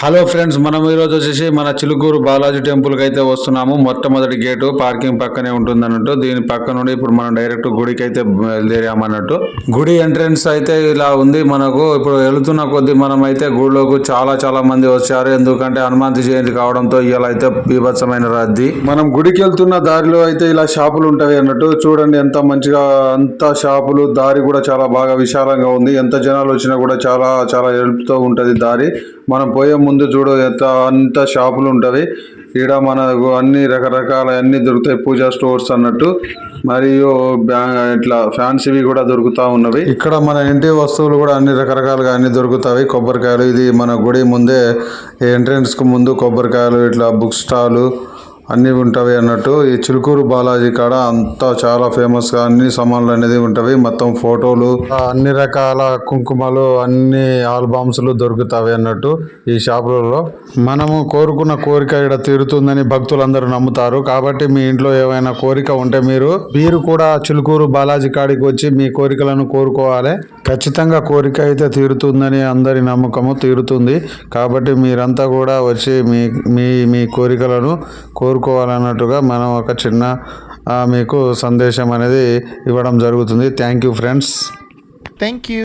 Hello friends మనం ఈరోజు వచ్చేసి మన చిలుకూరు బాలాజీ టెంపుల్కి అయితే వస్తున్నాము. మొట్టమొదటి గేటు పార్కింగ్ పక్కనే ఉంటుంది అన్నట్టు దీని పక్క నుండి ఇప్పుడు మనం డైరెక్ట్ గుడికి అయితే బయలుదేరామన్నట్టు. గుడి ఎంట్రన్స్ అయితే ఇలా ఉంది మనకు. ఇప్పుడు వెళుతున్న కొద్దీ మనం అయితే గుడిలోకి చాలా చాలా మంది వచ్చారు. ఎందుకంటే హనుమంతి జయంతి కావడంతో ఇలా అయితే బీభత్సమైన రద్దీ. మనం గుడికి వెళ్తున్న దారిలో అయితే ఇలా షాపులు ఉంటాయి అన్నట్టు. చూడండి ఎంత మంచిగా అంత షాపులు దారి కూడా చాలా బాగా విశాలంగా ఉంది. ఎంత జనాలు వచ్చినా కూడా చాలా చాలా హెల్ప్తో ఉంటుంది దారి. మనం పోయే ముందు చూడు ఎంత అంత షాపులు ఉంటవి. ఈడ మనకు అన్ని రకరకాల అన్ని దొరుకుతాయి పూజా స్టోర్స్ అన్నట్టు. మరియు బ్యా- ఇట్లా ఫ్యాన్సీవి కూడా దొరుకుతా ఉన్నవి. ఇక్కడ మన ఇంటి వస్తువులు కూడా అన్ని రకరకాలుగా అన్ని దొరుకుతాయి. కొబ్బరికాయలు ఇది మన గుడి ముందే ఎంట్రన్స్కు ముందు కొబ్బరికాయలు ఇట్లా బుక్ స్టాలు అన్ని ఉంటవి అన్నట్టు. ఈ చిలుకూరు బాలాజీ కాడ అంతా చాలా ఫేమస్గా అన్ని సామాన్లు అనేది ఉంటవి. మొత్తం ఫోటోలు అన్ని రకాల కుంకుమలు అన్ని ఆల్బమ్స్ దొరుకుతాయి అన్నట్టు ఈ షాపులలో మనము కోరుకున్న కోరిక ఇక్కడ తీరుతుందని భక్తులందరూ నమ్ముతారు. కాబట్టి మీ ఇంట్లో ఏమైనా కోరిక ఉంటే మీరు మీరు కూడా చిలుకూరు బాలాజీ కాడికి వచ్చి మీ కోరికలను కోరుకోవాలి. ఖచ్చితంగా కోరిక అయితే తీరుతుందని అందరి నమ్మకము తీరుతుంది. కాబట్టి మీరంతా కూడా వచ్చి మీ మీ మీ కోరికలను కోరుకోవాలన్నట్టుగా మనం ఒక చిన్న మీకు సందేశం అనేది ఇవ్వడం జరుగుతుంది. Thank you friends thank you